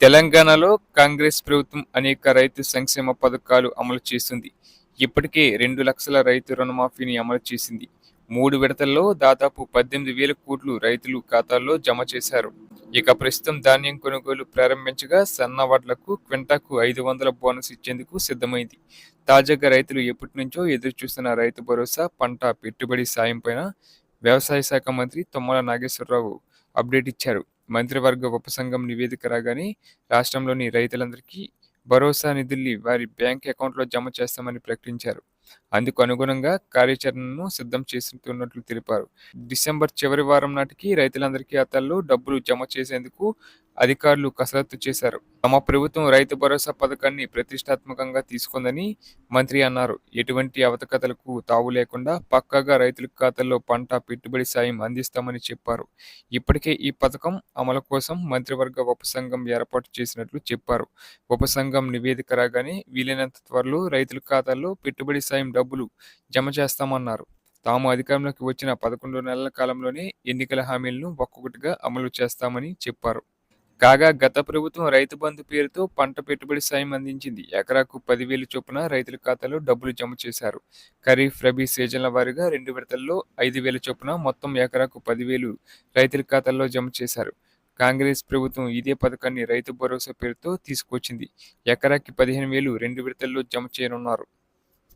తెలంగాణలో కాంగ్రెస్ ప్రభుత్వం అనేక రైతు సంక్షేమ పథకాలు అమలు చేస్తుంది ఇప్పటికే రెండు లక్షల రైతు రుణమాఫీని అమలు చేసింది. మూడు విడతల్లో దాదాపు పద్దెనిమిది వేల కోట్లు రైతులు ఖాతాల్లో జమ చేశారు. ఇక ప్రస్తుతం ధాన్యం కొనుగోలు ప్రారంభించగా సన్న వడ్లకు క్వింటాకు ఐదు వందల బోనస్ ఇచ్చేందుకు సిద్ధమైంది. తాజాగా రైతులు ఎప్పటి నుంచో ఎదురు చూస్తున్న రైతు భరోసా పంట పెట్టుబడి సాయం పైన వ్యవసాయ శాఖ మంత్రి తుమ్మల నాగేశ్వరరావు అప్డేట్ ఇచ్చారు. మంత్రివర్గ ఉపసంఘం నివేదిక రాగానే రాష్ట్రంలోని రైతులందరికీ భరోసా నిధుల్ని వారి బ్యాంక్ అకౌంట్లో జమ చేస్తామని ప్రకటించారు. అందుకు అనుగుణంగా కార్యాచరణను సిద్ధం చేస్తున్నట్లు తెలిపారు. డిసెంబర్ చివరి వారం నాటికి రైతులందరికీ ఖాతాల్లో డబ్బులు జమ చేసేందుకు అధికారులు కసరత్తు చేశారు. తమ ప్రభుత్వం రైతు భరోసా పథకాన్ని ప్రతిష్టాత్మకంగా తీసుకుందని మంత్రి అన్నారు. ఎటువంటి అవతకతలకు తావు లేకుండా పక్కాగా రైతుల ఖాతాల్లో పంట పెట్టుబడి సాయం అందిస్తామని చెప్పారు. ఇప్పటికే ఈ పథకం అమలు కోసం మంత్రివర్గ ఉపసంఘం ఏర్పాటు చేసినట్లు చెప్పారు. ఉపసంఘం నివేదిక రాగానే వీలైనంత త్వరలో రైతుల ఖాతాల్లో పెట్టుబడి సాయం డబ్బులు జమ చేస్తామన్నారు. తాము అధికారంలోకి వచ్చిన పదకొండు నెలల కాలంలోనే ఎన్నికల హామీలను ఒక్కొక్కటిగా అమలు చేస్తామని చెప్పారు. కాగా గత ప్రభుత్వం రైతు బంధు పేరుతో పంట పెట్టుబడి సాయం అందించింది. ఎకరాకు పదివేలు చొప్పున రైతుల ఖాతాలో డబ్బులు జమ చేశారు. ఖరీఫ్ రబీ సీజన్ల వారీగా రెండు విడతల్లో ఐదు వేల చొప్పున మొత్తం ఎకరాకు పదివేలు రైతుల ఖాతాల్లో జమ చేశారు. కాంగ్రెస్ ప్రభుత్వం ఇదే పథకాన్ని రైతు భరోసా పేరుతో తీసుకొచ్చింది ఎకరాకి పదిహేను వేలు రెండు విడతల్లో జమ చేయనున్నారు.